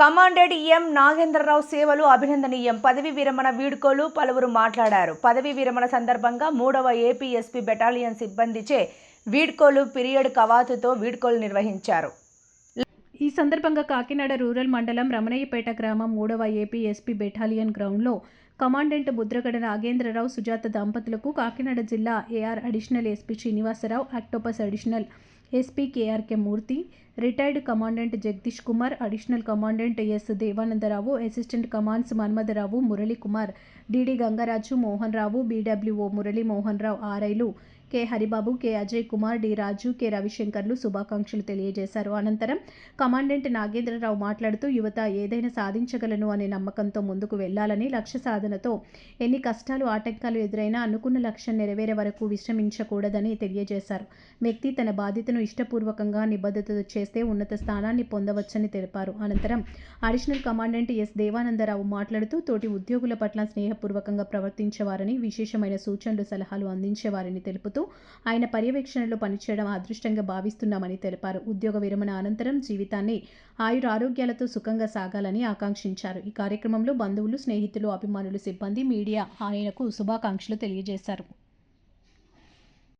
Commanded ఎం నాగేంద్రరావు సేవలు అభినందనీయం. పదవి విరమణ వీడ్కోలు పలువురు మాట్లాడారు. పదవి విరమణ సందర్భంగా మూడవ ఏపీఎస్పీ బెటాలియన్ సిబ్బందిచే వీడ్కోలు పీరియడ్ కవాతుతో వీడ్కోలు నిర్వహించారు. ఈ సందర్భంగా కాకినాడ రూరల్ మండలం రమణయ్యపేట గ్రామం మూడవ ఏపీ ఎస్పీ బెటాలియన్ గ్రౌండ్లో కమాండెంట్ ముద్రగడ నాగేంద్రరావు సుజాత దంపతులకు కాకినాడ జిల్లా AR additional SP Srinivasa Rao octopus additional SP KRK Murthy retired commandant Jagadish Kumar additional commandant S Devananda Rao assistant commands Manmatha Rao Murali Kumar DD Gangaraju Mohan Rao BWO Murali Mohan Rao ఆర్ఐలు K Haribabu K Ajay Kumar D Raju K రవిశంకర్లు శుభాకాంక్షలు తెలియజేశారు. అనంతరం commandant Nagendra Rao మాట్లాడుతూ యువత ఏదైనా సాధించగలను అనే నమ్మకంతో ముందుకు వెళ్ళాలని లక్ష్య సాధనతో ఎన్ని కష్టాలు ఆటంకాలు ఎదురైనా అనుకున్న లక్ష్యం నెరవేరే వరకు విశ్రమించకూడదని తెలియజేశారు. వ్యక్తి తన బాధ్యతను ఇష్టపూర్వకంగా నిబద్ధతతో చేస్తే ఉన్నత స్థానాన్ని పొందవచ్చని తెలిపారు. అనంతరం అడిషనల్ కమాండెంట్ ఎస్ దేవానందరావు మాట్లాడుతూ తోటి ఉద్యోగుల పట్ల స్నేహపూర్వకంగా ప్రవర్తించేవారని విశేషమైన సూచనలు సలహాలు అందించేవారని తెలుపుతూ ఆయన పర్యవేక్షణలో పనిచేయడం అదృష్టంగా భావిస్తున్నామని తెలిపారు. ఉద్యోగ విరమణ అనంతరం జీవితాన్ని ఆయుర ఆరోగ్యాలతో సుఖంగా సాగాలని ఆకాంక్షించారు. ఈ కార్యక్రమంలో బంధువులు స్నేహితులు అభిమానులు సిబ్బంది మీడియా ఆయనకు శుభాకాంక్షలు తెలియజేశారు.